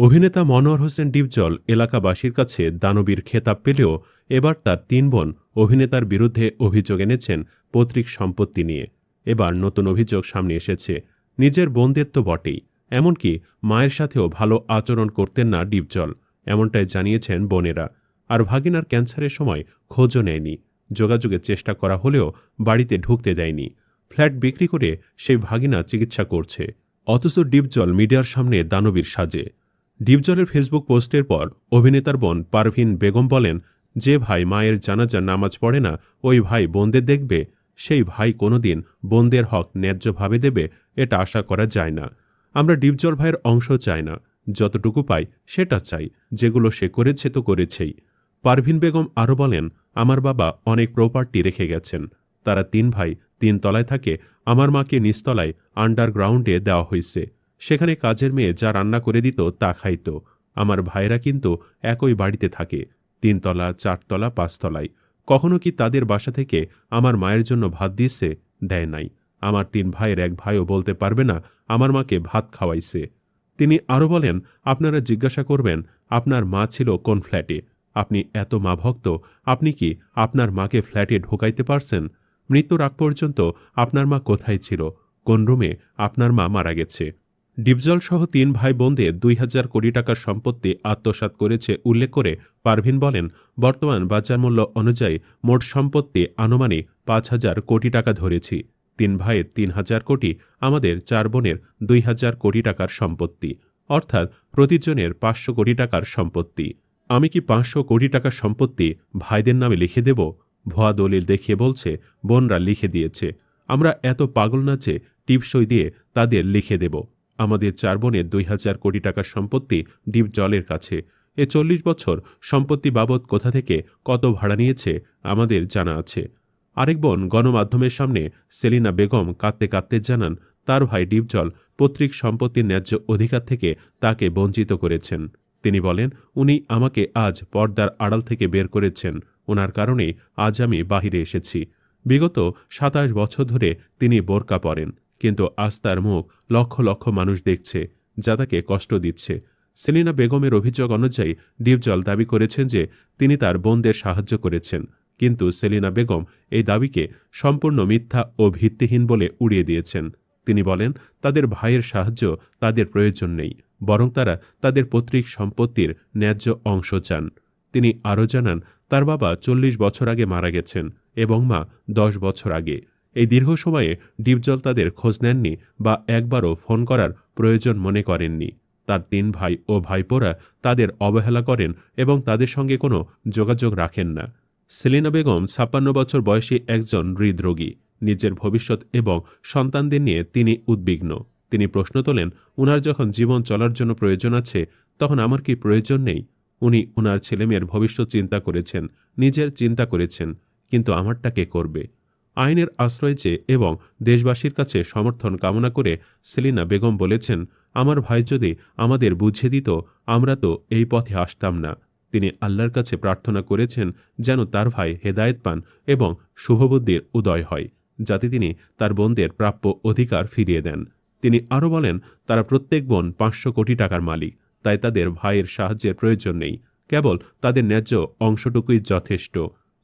অভিনেতা মনোয়ার হোসেন ডিপজল এলাকাবাসীর কাছে দানবীর খেতাব পেলেও এবার তার তিন বোন অভিনেতার বিরুদ্ধে অভিযোগ এনেছেন পৈতৃক সম্পত্তি নিয়ে। এবার নতুন অভিযোগ সামনে এসেছে। নিজের বোনদের তো বটেই। এমনকি মায়ের সাথেও ভালো আচরণ করতেন না ডিপজল। এমনটাই জানিয়েছেন বোনেরা। আর ভাগিনার ক্যান্সারের সময় খোঁজও নেয়নি। যোগাযোগের চেষ্টা করা হলেও বাড়িতে ঢুকতে দেয়নি। ফ্ল্যাট বিক্রি করে সেই ভাগিনা চিকিৎসা করছে। অথচ ডিপজল মিডিয়ার সামনে দানবীর সাজে। ডিপজলের ফেসবুক পোস্টের পর অভিনেতার বোন পারভিন বেগম বলেন, যে ভাই মায়ের জানাজা নামাজ পড়ে না, ওই ভাই বোনদের দেখবে, সেই ভাই কোনোদিন বোনদের হক ন্যায্যভাবে দেবে, এটা আশা করা যায় না। আমরা ডিপজল ভাইয়ের অংশ চাই না, যতটুকু পাই সেটা চাই, যেগুলো সে করেছে তো করেছেই। পারভিন বেগম আরও বলেন, আমার বাবা অনেক প্রপার্টি রেখে গেছেন। তারা তিন ভাই তিন তলায় থাকে, আমার মাকে নিচতলায় আন্ডারগ্রাউন্ডে দেওয়া হয়েছে সেখানে কাজের মেয়ে যা রান্না করে দিত তা খাইত। আমার ভাইরা কিন্তু একই বাড়িতে থাকে, তিনতলা, চারতলা, পাঁচতলায়। কখনো কি তাদের বাসা থেকে আমার মায়ের জন্য ভাত দিয়েছে? দেয় নাই। আমার তিন ভাইয়ের এক ভাইও বলতে পারবে না, আমার মাকে ভাত খাওয়াইছে। তিনি আরও বলেন, আপনারা জিজ্ঞাসা করবেন, আপনার মা ছিল কোন ফ্ল্যাটে? আপনি এত মা ভক্ত, আপনি কি আপনার মাকে ফ্ল্যাটে ঢোকাইতে পারছেন? মৃত্যুর আগ পর্যন্ত আপনার মা কোথায় ছিল? কোন রুমে আপনার মা মারা গেছে? ডিপজল সহ তিন ভাই বোনদের দুই হাজার কোটি টাকার সম্পত্তি আত্মসাৎ করেছে উল্লেখ করে পারভিন বলেন, বর্তমান বাজার মূল্য অনুযায়ী মোট সম্পত্তি আনুমানিক পাঁচ হাজার কোটি টাকা ধরেছি। তিন ভাইয়ের তিন হাজার কোটি আমাদের চার বোনের দুই হাজার কোটি টাকার সম্পত্তি, অর্থাৎ প্রতিজনের পাঁচশো কোটি টাকার সম্পত্তি। আমি কি পাঁচশো কোটি টাকার সম্পত্তি ভাইদের নামে লিখে দেব? ভুয়া দলিল দেখিয়ে বলছে, বোনরা লিখে দিয়েছে। আমরা এত পাগল না যে টিপসই দিয়ে তাদের লিখে দেব। আমাদের চার বোনের দুই হাজার কোটি টাকার সম্পত্তি ডিপ জলের কাছে। এ চল্লিশ বছর সম্পত্তি বাবদ কোথা থেকে কত ভাড়া নিয়েছে আমাদের জানা আছে। আরেক বোন গণমাধ্যমের সামনে সেলিনা বেগম কাঁদতে কাঁদতে জানান, তার ভাই ডিপজল পৈতৃক সম্পত্তির ন্যায্য অধিকার থেকে তাকে বঞ্চিত করেছেন। তিনি বলেন, উনি আমাকে আজ পর্দার আড়াল থেকে বের করেছেন। ওনার কারণেই আজ আমি বাহিরে এসেছি। বিগত সাতাশ বছর ধরে তিনি বোরকা পরেন। কিন্তু আজ তার মুখ লক্ষ লক্ষ মানুষ দেখছে, যা তাকে কষ্ট দিচ্ছে। সেলিনা বেগমের অভিযোগ অনুযায়ী ডিপজল দাবি করেছেন যে তিনি তার বোনদের সাহায্য করেছেন, কিন্তু সেলিনা বেগম এই দাবিকে সম্পূর্ণ মিথ্যা ও ভিত্তিহীন বলে উড়িয়ে দিয়েছেন। তিনি বলেন, তাদের ভাইয়ের সাহায্য তাদের প্রয়োজন নেই, বরং তারা তাদের পৈতৃক সম্পত্তির ন্যায্য অংশ চান। তিনি আরও জানান, তার বাবা চল্লিশ বছর আগে মারা গেছেন এবং মা দশ বছর আগে। এই দীর্ঘ সময়ে ডিপজল তাদের খোঁজ নেননি বা একবারও ফোন করার প্রয়োজন মনে করেননি। তার তিন ভাই ও ভাইপোরা তাদের অবহেলা করেন এবং তাদের সঙ্গে কোনো যোগাযোগ রাখেন না। সেলিনা বেগম ছাপ্পান্ন বছর বয়সী একজন হৃদরোগী। নিজের ভবিষ্যৎ এবং সন্তানদের নিয়ে তিনি উদ্বিগ্ন। তিনি প্রশ্ন তোলেন, উনার যখন জীবন চলার জন্য প্রয়োজন আছে, তখন আমার কি প্রয়োজন নেই? উনি উনার ছেলেমেয়ের ভবিষ্যৎ চিন্তা করেছেন, নিজের চিন্তা করেছেন, কিন্তু আমারটা কে করবে? আইনের আশ্রয় চেয়ে এবং দেশবাসীর কাছে সমর্থন কামনা করে সেলিনা বেগম বলেছেন, আমার ভাই যদি আমাদের বুঝিয়ে দিত, আমরা তো এই পথে আসতাম না। তিনি আল্লাহর কাছে প্রার্থনা করেছেন যেন তার ভাই হেদায়েত পান এবং শুভবুদ্ধির উদয় হয়, যাতে তিনি তার বোনদের প্রাপ্য অধিকার ফিরিয়ে দেন। তিনি আরও বলেন, তারা প্রত্যেক বোন পাঁচশো কোটি টাকার মালিক, তাই তাদের ভাইয়ের সাহায্যের প্রয়োজন নেই। কেবল তাদের ন্যায্য অংশটুকুই যথেষ্ট।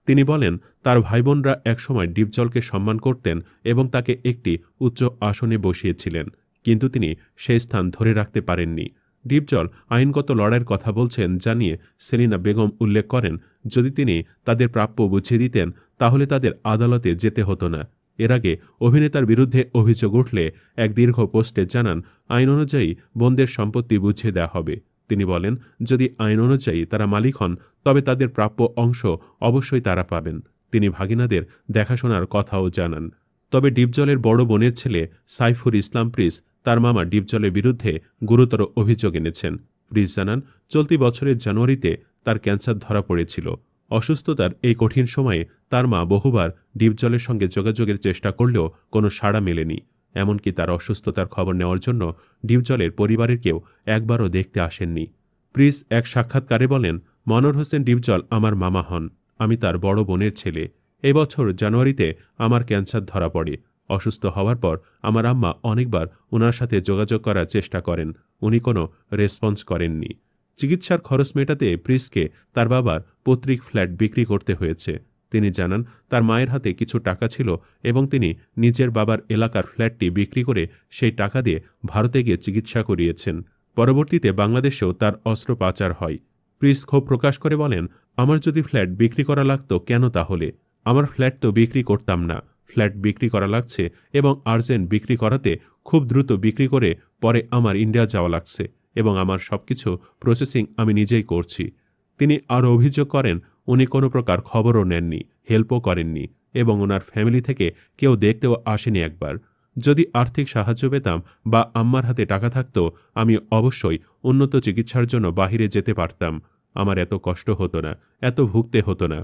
তিনি বলেন, তার ভাইবোনরা একসময় ডিপজলকে সম্মান করতেন এবং তাকে একটি উচ্চ আসনে বসিয়েছিলেন, কিন্তু তিনি সেই স্থান ধরে রাখতে পারেননি। ডিপজল আইনগত লড়াইয়ের কথা বলছেন জানিয়ে সেলিনা বেগম উল্লেখ করেন, যদি তিনি তাদের প্রাপ্য বুঝিয়ে দিতেন, তাহলে তাদের আদালতে যেতে হতো না। এর আগে অভিনেতার বিরুদ্ধে অভিযোগ উঠলে এক দীর্ঘ পোস্টে জানান, আইন অনুযায়ী বোনদের সম্পত্তি বুঝিয়ে দেওয়া হবে। তিনি বলেন, যদি আইন অনুযায়ী তারা মালিক হন, তবে তাদের প্রাপ্য অংশ অবশ্যই তারা পাবেন। তিনি ভাগিনাদের দেখাশোনার কথাও জানান। তবে ডিপজলের বড় বোনের ছেলে সাইফুর ইসলাম প্রিস তার মামা ডিপজলের বিরুদ্ধে গুরুতর অভিযোগ এনেছেন। প্রিস জানান, চলতি বছরের জানুয়ারিতে তার ক্যান্সার ধরা পড়েছিল। অসুস্থতার এই কঠিন সময়ে তার মা বহুবার ডিপজলের সঙ্গে যোগাযোগের চেষ্টা করলেও কোনো সাড়া মেলেনি। এমনকি তার অসুস্থতার খবর নেওয়ার জন্য ডিপজলের পরিবারের কেউ একবারও দেখতে আসেননি। প্রিস এক সাক্ষাৎকারে বলেন, মনোর হোসেন ডিপজল আমার মামা হন। আমি তার বড় বোনের ছেলে। এবছর জানুয়ারিতে আমার ক্যান্সার ধরা পড়ে। অসুস্থ হওয়ার পর আমার আম্মা অনেকবার ওনার সাথে যোগাযোগ করার চেষ্টা করেন। উনি কোনো রেসপন্স করেননি। চিকিৎসার খরচ মেটাতে প্রিসকে তার বাবার পৈতৃক ফ্ল্যাট বিক্রি করতে হয়েছে। তিনি জানান, তার মায়ের হাতে কিছু টাকা ছিল এবং তিনি নিজের বাবার এলাকার ফ্ল্যাটটি বিক্রি করে সেই টাকা দিয়ে ভারতে গিয়ে চিকিৎসা করিয়েছেন। পরবর্তীতে বাংলাদেশেও তার অস্ত্র পাচার হয়। প্রিস ক্ষোভ প্রকাশ করে বলেন, আমার যদি ফ্ল্যাট বিক্রি করা লাগতো কেন তাহলে? আমার ফ্ল্যাট তো বিক্রি করতাম না। ফ্ল্যাট বিক্রি করা লাগছে এবং আর্জেন্ট বিক্রি করাতে খুব দ্রুত বিক্রি করে পরে আমার ইন্ডিয়া যাওয়া লাগছে এবং আমার সবকিছু প্রসেসিং আমি নিজেই করছি। তিনি আরও অভিযোগ করেন উনি কোনো প্রকার খবরও নেননি হেল্পও করেননি এবং ওনার ফ্যামিলি থেকে কেউ দেখতেও আসেনি একবার। যদি আর্থিক সাহায্য পেতাম বা আম্মার হাতে টাকা থাকতো, আমি অবশ্যই উন্নত চিকিৎসার জন্য বাহিরে যেতে পারতাম। আমার এত কষ্ট হতো না, এত ভুগতে হতো না।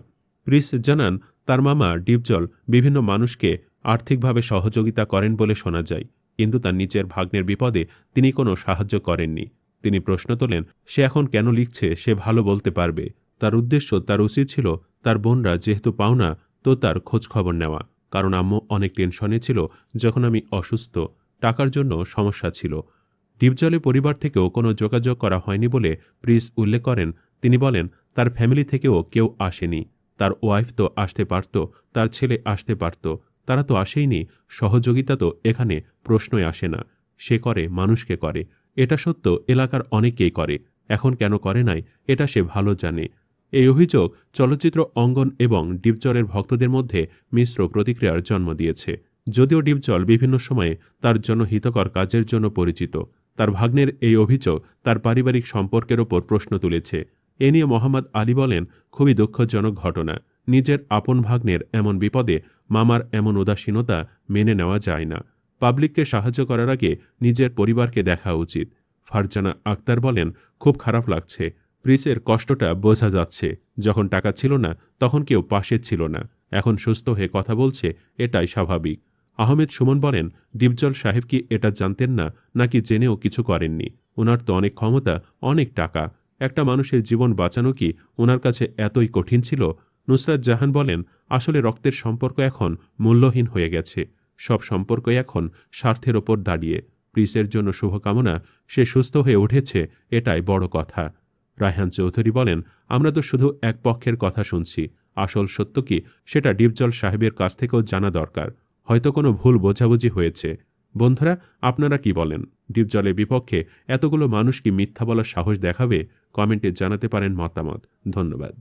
প্রিস জানান, তার মামা ডিপজল বিভিন্ন মানুষকে আর্থিকভাবে সহযোগিতা করেন বলে শোনা যায়, কিন্তু তার নিজের ভাগ্নের বিপদে তিনি কোনো সাহায্য করেননি। তিনি প্রশ্ন তোলেন, সে এখন কেন লিখছে? সে ভালো বলতে পারবে। তার উদ্দেশ্য তার উচিত ছিল, তার বোনরা যেহেতু পাওনা, তো তার খোঁজখবর নেওয়া। কারণ আম্মু অনেক টেনশনে ছিল যখন আমি অসুস্থ, টাকার জন্য সমস্যা ছিল। ডিপজলে পরিবার থেকেও কোনো যোগাযোগ করা হয়নি বলে প্রিস উল্লেখ করেন। তিনি বলেন, তার ফ্যামিলি থেকেও কেউ আসেনি। তার ওয়াইফ তো আসতে পারত, তার ছেলে আসতে পারত। তারা তো আসেইনি, সহযোগিতা তো এখানে প্রশ্নই আসে না। সে করে, মানুষকে করে। এটা সত্য, এলাকার অনেকেই করে। এখন কেন করে নাই, এটা সে ভালো জানে। এই অভিযোগ চলচ্চিত্র অঙ্গন এবং ডিপজলের ভক্তদের মধ্যে মিশ্র প্রতিক্রিয়ার জন্ম দিয়েছে। যদিও ডিপজল বিভিন্ন সময়ে তার জন্য হিতকর কাজের জন্য পরিচিত, তার ভাগ্নের এই অভিযোগ তার পারিবারিক সম্পর্কের ওপর প্রশ্ন তুলেছে। এ নিয়ে মোহাম্মদ আলী বলেন, খুবই দুঃখজনক ঘটনা। নিজের আপন ভাগ্নের এমন বিপদে মামার এমন উদাসীনতা মেনে নেওয়া যায় না। পাবলিককে সাহায্য করার আগে নিজের পরিবারকে দেখা উচিত। ফারজানা আক্তার বলেন, খুব খারাপ লাগছে। প্রিসের কষ্টটা বোঝা যাচ্ছে। যখন টাকা ছিল না, তখন কেউ পাশে ছিল না। এখন সুস্থ হয়ে কথা বলছে, এটাই স্বাভাবিক। আহমেদ সুমন বলেন, ডিপজল সাহেব কি এটা জানতেন না, নাকি জেনেও কিছু করেননি? ওনার তো অনেক ক্ষমতা, অনেক টাকা। একটা মানুষের জীবন বাঁচানো কি ওনার কাছে এতই কঠিন ছিল? নুসরাত জাহান বলেন, আসলে রক্তের সম্পর্ক এখন মূল্যহীন হয়ে গেছে। সব সম্পর্কই এখন স্বার্থের ওপর দাঁড়িয়ে। প্রিসের জন্য শুভকামনা, সে সুস্থ হয়ে উঠেছে, এটাই বড় কথা। রায়হান চৌধুরী বলেন, আমরা তো শুধু এক পক্ষের কথা শুনছি। আসল সত্য কি, সেটা ডিপজল সাহেবের কাছ থেকেও জানা দরকার। হয়তো কোনো ভুল বোঝাবুঝি হয়েছে। বন্ধুরা, আপনারা কি বলেন? ডিপজলের বিপক্ষে এতগুলো মানুষ কি মিথ্যা বলার সাহস দেখাবে? কমেন্টে জানাতে পারেন মতামত। ধন্যবাদ।